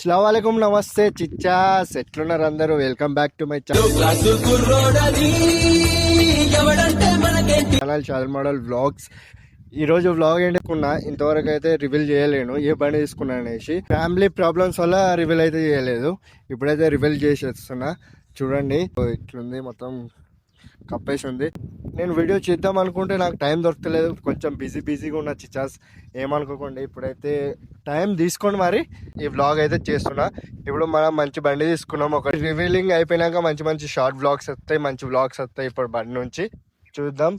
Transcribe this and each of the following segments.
అస్సలం నమస్తే చిచ్చాస్ ఎట్లున్నారు అందరూ. Welcome back to my channel. Channel model vlogs. ఈ రోజు వ్లాగ్ ఎండుకున్నా ఇంతవరకు అయితే రివీల్ చేయలేను. ఏ బండి తీసుకున్నా అనేసి. ఫ్యామిలీ ప్రాబ్లమ్స్ వల్ల రివీల్ అయితే చేయలేదు. ఇప్పుడైతే రివీల్ చేసేస్తున్నా. చూడండి. ఇట్లుంది మొత్తం కప్పేసి ఉంది నేను వీడియో చేద్దాం అనుకుంటే నాకు టైం దొరకలేదు. కొంచెం బిజీ బిజీగా ఉన్న చిచాస్ ఏమనుకోకండి ఇప్పుడైతే టైం తీసుకొని మరి ఈ వ్లాగ్ అయితే చేస్తున్నా. ఇప్పుడు మనం మంచి బండి తీసుకున్నాం. ఒక రివీలింగ్ అయిపోయినాక మంచి మంచి షార్ట్ వ్లాగ్స్ వస్తాయి మంచి వ్లాగ్స్ వస్తాయి ఇప్పుడు బండి నుంచి. చూద్దాం.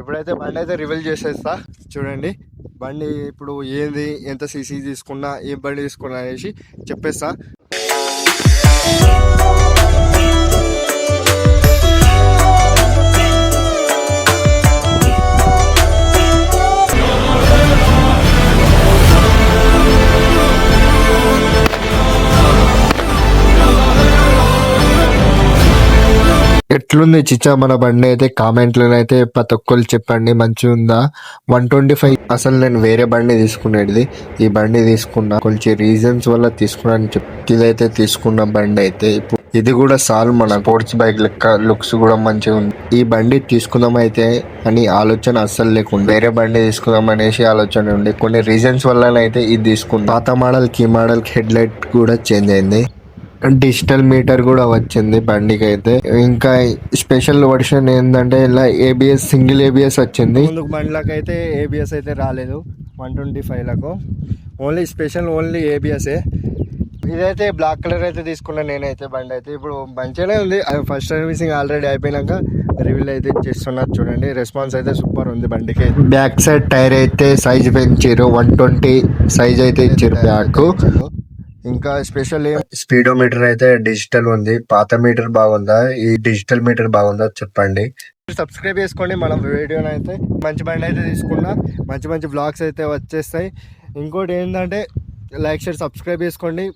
ఇప్పుడైతే బండి అయితే రివీల్ చేసేస్తా. చూడండి. బండి ఇప్పుడు ఏంది ఎంత సీసీ తీసుకున్నా ఏ బండి తీసుకున్నా అనేసి చెప్పేస్తా. ఎట్లుంది చిచ్చా మన బండి అయితే? కామెంట్లో అయితే ప్రతి ఒక్కరు చెప్పండి. మంచిగా ఉందా వన్ ట్వంటీ ఫైవ్ అసలు నేను వేరే బండి తీసుకునేది. ఈ బండి తీసుకున్నా కొంచెం రీజన్స్ వల్ల తీసుకున్నాను చెప్ ఇదైతే తీసుకున్న బండి అయితే ఇప్పుడు ఇది కూడా సాల్వ్ మన స్పోర్ట్స్ బైక్ లెక్క లుక్స్ కూడా మంచిగా ఉంది. ఈ బండి తీసుకుందాం అయితే అని ఆలోచన అస్సలు లేకుండా. వేరే బండి తీసుకుందాం అనేసి ఆలోచన ఉండే. కొన్ని రీజన్స్ వల్లనైతే ఇది తీసుకున్నాను పాత మోడల్ ఈ మోడల్ హెడ్ లైట్ కూడా చేంజ్ అయింది. డిజిటల్ మీటర్ కూడా వచ్చింది బండికి అయితే ఇంకా స్పెషల్ వర్షన్ ఏంటంటే ఇలా ఏబిఎస్ సింగిల్ ఏబిఎస్ వచ్చింది. బండ్లకు అయితే ఏబిఎస్ అయితే రాలేదు వన్ ట్వంటీ ఫైవ్లకు ఓన్లీ స్పెషల్ ఓన్లీ ఏబిఎస్ఏ ఇదైతే బ్లాక్ కలర్ అయితే తీసుకున్నా నేనైతే బండి అయితే ఇప్పుడు మంచిగానే ఉంది. ఫస్ట్ సర్వీసింగ్ ఆల్రెడీ అయిపోయినాక రివీల్ అయితే చేస్తున్నారు చూడండి రెస్పాన్స్ అయితే సూపర్ ఉంది బండికి. బ్యాక్ సైడ్ టైర్ అయితే సైజ్ పెంచారు వన్ ట్వంటీ సైజ్ అయితే ఇచ్చారు బ్యాక్ ఇంకా స్పెషల్ స్పీడోమీటర్ అయితే డిజిటల్ ఉంది. పాత మీటర్ బాగుందా? ఈ డిజిటల్ మీటర్ బాగుందా చెప్పండి. సబ్స్క్రైబ్ చేసుకోండి. మనం వీడియోని అయితే మంచి బండి అయితే తీసుకున్నా. మంచి మంచి బ్లాగ్స్ అయితే వచ్చేస్తాయి. ఇంకోటి ఏంటంటే లైక్ షేర్ సబ్స్క్రైబ్ చేసుకోండి.